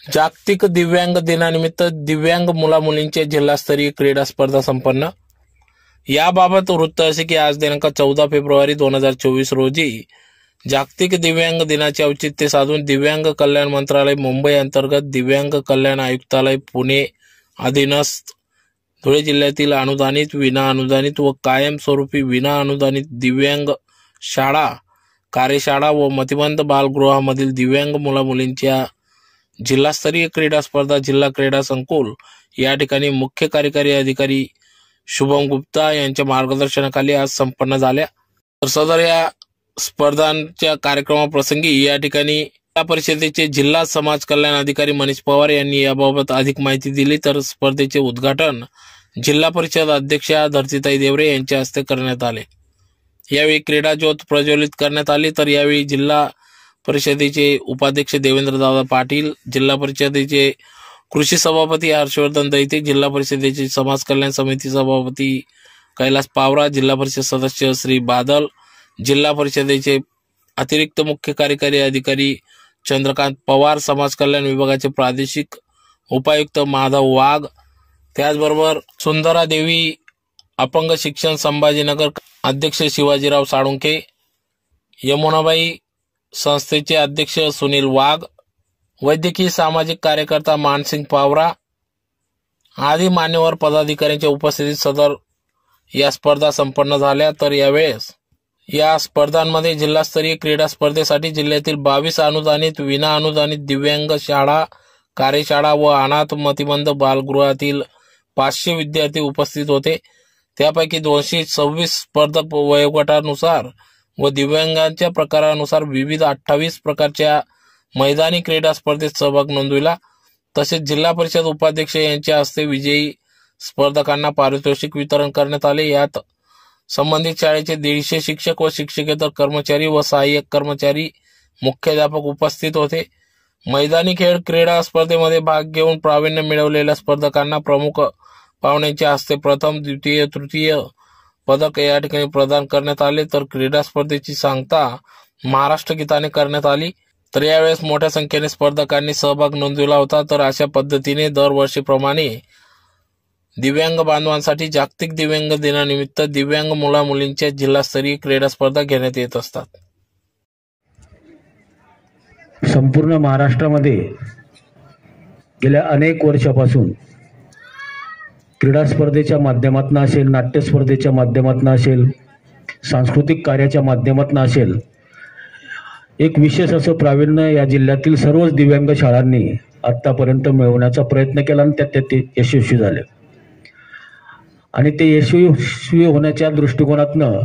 जागतिक दिव्यांग दिनानिमित्त दिव्यांग मुला मुलींचे जिल्हास्तरीय क्रीडा स्पर्धा संपन्न. याबाबत वृत्त असे की आज दिनांक चौदा फेब्रुवारी दोन हजार चोवीस रोजी जागतिक दिव्यांग दिनाचे औचित्य साधून दिव्यांग कल्याण मंत्रालय मुंबई अंतर्गत दिव्यांग कल्याण आयुक्तालय पुणे अधीनस्थ धुळे जिल्ह्यातील अनुदानित विना अनुदानित व कायमस्वरूपी विना अनुदानित दिव्यांग शाळा कार्यशाळा व मतिमंद बालगृहामधील दिव्यांग मुला मुलींच्या जिल्हास्तरीय क्रीडा स्पर्धा जिल्हा क्रीडा संकुल या ठिकाणी मुख्य कार्यकारी अधिकारी शुभम गुप्ता यांच्या मार्गदर्शनाखाली आज संपन्न झाल्या. तर सदर या स्पर्धांच्या कार्यक्रमाप्रसंगी या ठिकाणी या परिषदेचे जिल्हा समाज कल्याण अधिकारी मनीष पवार यांनी याबाबत अधिक माहिती दिली. तर स्पर्धेचे उद्घाटन जिल्हा परिषद अध्यक्षा धरतीताई देवरे यांच्या हस्ते करण्यात आले. यावेळी क्रीडा ज्योत प्रज्वलित करण्यात आली. तर यावेळी जिल्हा परिषदेचे उपाध्यक्ष देवेंद्रदादा पाटील जिल्हा परिषदेचे कृषी सभापती हर्षवर्धन दैते जिल्हा परिषदेचे समाज कल्याण समिती सभापती कैलास पावरा जिल्हा परिषद सदस्य श्री बादल जिल्हा परिषदेचे अतिरिक्त मुख्य कार्यकारी अधिकारी चंद्रकांत पवार समाज कल्याण विभागाचे प्रादेशिक उपायुक्त माधव वाघ त्याचबरोबर सुंदरा देवी अपंग शिक्षण संभाजीनगर अध्यक्ष शिवाजीराव साळुंके यमुनाबाई संस्थेचे अध्यक्ष सुनील वाघ वैद्यकीय सामाजिक कार्यकर्ता मानसिंग पावरा आदी मान्यवर पदाधिकाऱ्यांच्या उपस्थितीत सदर या स्पर्धा संपन्न झाल्या. तर यावेळेस या स्पर्धांमध्ये जिल्हास्तरीय क्रीडा स्पर्धेसाठी जिल्ह्यातील बावीस अनुदानित विना अनुदानित दिव्यांग शाळा कार्यशाळा व अनाथ मतिबंध बालगृहातील पाचशे विद्यार्थी उपस्थित होते. त्यापैकी दोनशे सव्वीस स्पर्धक वयोगटानुसार व दिव्यांगांच्या प्रकारानुसार विविध अठ्ठावीस प्रकारच्या मैदानी क्रीडा स्पर्धेत सहभाग नोंदविला. तसेच जिल्हा परिषद उपाध्यक्ष यांच्या हस्ते विजयी स्पर्धकांना पारितोषिक वितरण करण्यात आले. यात संबंधित शाळेचे दीडशे शिक्षक व शिक्षकेतर कर्मचारी व सहाय्यक कर्मचारी मुख्याध्यापक उपस्थित होते. मैदानी खेळ क्रीडा स्पर्धेमध्ये भाग घेऊन प्रावीण्य मिळवलेल्या स्पर्धकांना प्रमुख पाहुण्यांच्या हस्ते प्रथम द्वितीय तृतीय पदक या ठिकाणी प्रदान करण्यात आले. तर क्रीडा स्पर्धेची सांगता महाराष्ट्र गीताने करण्यात आली. तर यावेळेस मोठ्या संख्येने स्पर्धकांनी सहभाग नोंदविला होता. तर अशा पद्धतीने दरवर्षीप्रमाणे दिव्यांग बांधवांसाठी जागतिक दिव्यांग दिनानिमित्त दिव्यांग मुला मुलींच्या जिल्हास्तरीय क्रीडा स्पर्धा घेण्यात येत असतात. संपूर्ण महाराष्ट्रामध्ये गेल्या अनेक वर्षापासून क्रीडा स्पर्धेच्या माध्यमातून असेल नाट्यस्पर्धेच्या माध्यमातून असेल सांस्कृतिक कार्याच्या माध्यमातून असेल एक विशेष असं प्रावीण्य या जिल्ह्यातील सर्वच दिव्यांग शाळांनी आत्तापर्यंत मिळवण्याचा प्रयत्न केला आणि त्यात ते यशस्वी झाले. आणि ते यशस्वी होण्याच्या दृष्टिकोनातनं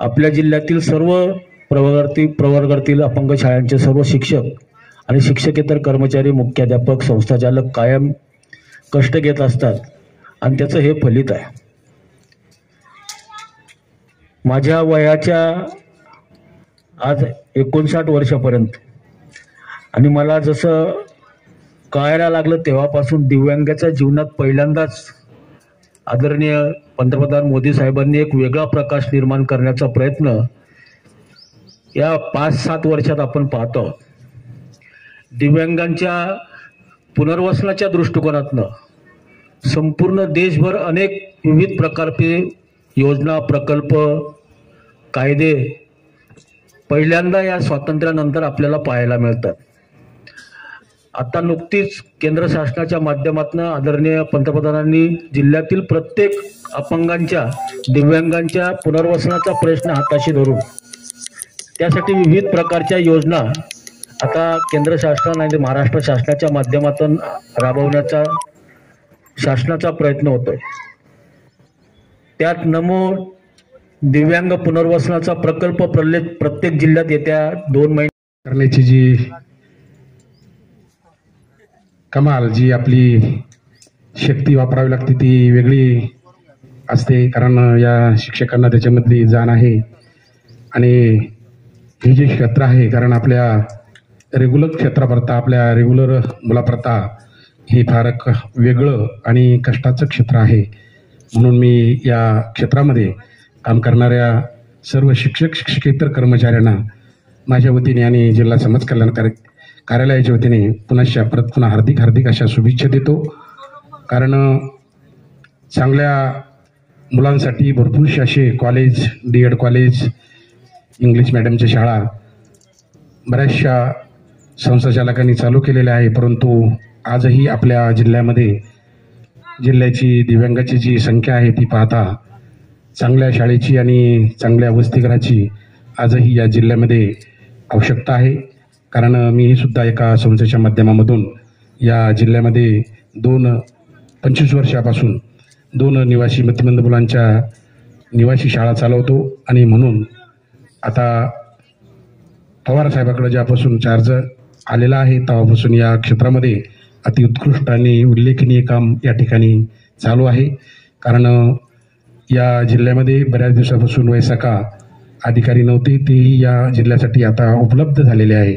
आपल्या जिल्ह्यातील सर्व प्रवर्गातील प्रवर्गातील अपंग शाळांचे सर्व शिक्षक आणि शिक्षकेतर कर्मचारी मुख्याध्यापक संस्थाचालक कायम कष्ट घेत असतात. आणि त्याचं हे फलित आहे. माझ्या वयाच्या आज एकोणसाठ वर्षापर्यंत. आणि मला जसं कळायला लागलं तेव्हापासून दिव्यांगाच्या जीवनात पहिल्यांदाच आदरणीय पंतप्रधान मोदी साहेबांनी एक वेगळा प्रकाश निर्माण करण्याचा प्रयत्न या पाच सात वर्षात आपण पाहतो. दिव्यांगांच्या पुनर्वसनाच्या दृष्टिकोनातनं संपूर्ण देशभर अनेक विविध प्रकारचे योजना प्रकल्प कायदे पहिल्यांदा या स्वातंत्र्यानंतर आपल्याला पाहायला मिळतात. आता नुकतीच केंद्र शासनाच्या माध्यमातून आदरणीय पंतप्रधानांनी जिल्ह्यातील प्रत्येक अपंगांच्या दिव्यांगांच्या पुनर्वसनाचा प्रश्न हाताशी धरून त्यासाठी विविध प्रकारच्या योजना आता केंद्र शासन आणि महाराष्ट्र शासनाच्या माध्यमातून राबवण्याचा शासनाचा प्रयत्न होतोय. त्यात नमो दिव्यांग पुनर्वसनाचा प्रकल्प प्रत्येक प्रत्येक जिल्ह्यात येत्या दोन महिने करण्याची जी कमाल जी आपली शक्ती वापरावी लागते ती वेगळी असते. कारण या शिक्षकांना त्याच्यामधली जाण आहे. आणि हे जे क्षेत्र आहे कारण आपल्या रेग्युलर क्षेत्राप्रता आपल्या रेग्युलर मुलाप्रता हे फार वेगळं आणि कष्टाचं क्षेत्र आहे. म्हणून मी या क्षेत्रामध्ये काम करणाऱ्या सर्व शिक्षक शिक्षकेतर कर्मचाऱ्यांना माझ्या वतीने आणि जिल्हा समाज कल्याण कार्य कार्यालयाच्या वतीने पुन्हा परत पुन्हा हार्दिक हार्दिक अशा शुभेच्छा देतो. कारण चांगल्या मुलांसाठी भरपूरसे असे college D Ed college English मॅडमच्या शाळा बऱ्याचशा संस्थाचालकांनी चालू केलेले आहे परंतु आजही आपल्या जिल्ह्यामध्ये जिल्ह्याची दिव्यांगाची जी संख्या आहे ती पाहता चांगल्या शाळेची आणि चांगल्या वसतिगृहाची आजही या जिल्ह्यामध्ये आवश्यकता आहे. कारण मी सुद्धा एका संस्थेच्या माध्यमामधून या जिल्ह्यामध्ये दोन पंचवीस वर्षापासून दोन निवासी मतिमंद मुलांच्या निवासी शाळा चालवतो आणि म्हणून आता पवार साहेबाकडे ज्यापासून चार्ज आलेला आहे. तेव्हापासून या क्षेत्रामध्ये अतिउत्कृष्ट आणि उल्लेखनीय काम या ठिकाणी चालू आहे. कारण या जिल्ह्यामध्ये बऱ्याच दिवसापासून वैसाखा अधिकारी नव्हते. तेही या जिल्ह्यासाठी आता उपलब्ध झालेले आहे.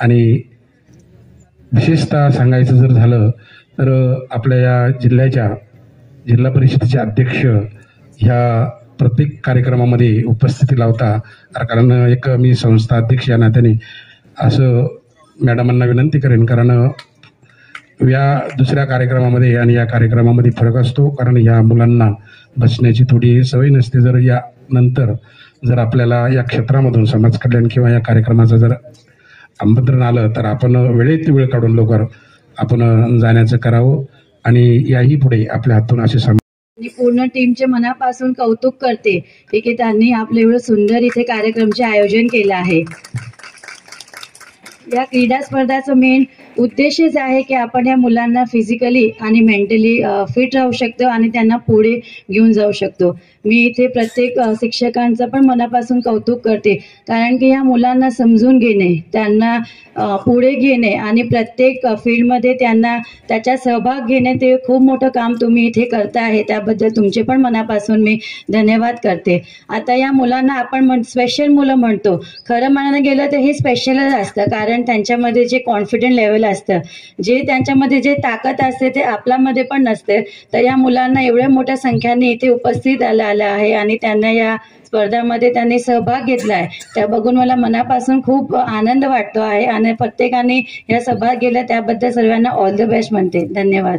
आणि विशेषतः सांगायचं जर झालं तर आपल्या या जिल्ह्याच्या जिल्हा परिषदेचे अध्यक्ष ह्या प्रत्येक कार्यक्रमामध्ये उपस्थिती लावता कारण एक मी संस्था अध्यक्ष या नात्याने असं मॅडमांना विनंती करेन कारण या दुसऱ्या कार्यक्रमामध्ये आणि या कार्यक्रमामध्ये फरक असतो कारण या मुलांना बसण्याची थोडी सवय नसते. जर या नंतर जर आपल्याला या क्षेत्रामधून समाज कल्याण किंवा या कार्यक्रमाचं जर आमंत्रण आलं तर आपण वेळेत वेळ काढून लवकर आपण जाण्याचं करावं आणि याही पुढे आपल्या हातून असे सम पूर्ण टीमचे मनापासून कौतुक करते की त्यांनी आपलं एवढं सुंदर इथे कार्यक्रमचे आयोजन केलं आहे. या क्रीडा स्पर्धाचं मेन उद्देशच आहे की आपण या मुलांना फिजिकली आणि मेंटली फिट राहू शकतो आणि त्यांना पुढे घेऊन जाऊ शकतो. मी इथे प्रत्येक शिक्षकांचं पण मनापासून कौतुक करते. कारण की या मुलांना समजून घेणे त्यांना पुढे घेणे आणि प्रत्येक फील्डमध्ये त्यांना त्याच्या सहभाग घेणे ते खूप मोठं काम तुम्ही इथे करता आहे त्याबद्दल तुमचे पण मनापासून मी धन्यवाद करते. आता या मुलांना आपण म्हण स्पेशल मुलं म्हणतो. खरं म्हणायला गेलं तर हे स्पेशलच असतं. कारण त्यांच्यामध्ये जे कॉन्फिडंट लेवल असतं जे त्यांच्यामध्ये जे ताकद असते ते आपल्यामध्ये पण नसते. तर या मुलांना एवढ्या मोठ्या संख्याने इथे उपस्थित आलं आलं आहे आणि त्यांना या स्पर्धामध्ये त्यांनी सहभाग घेतला आहे त्या बघून मला मनापासून खूप आनंद वाटतो आहे आणि प्रत्येकाने या सहभाग घेतला त्याबद्दल सर्वांना ऑल द बेस्ट म्हणते. धन्यवाद.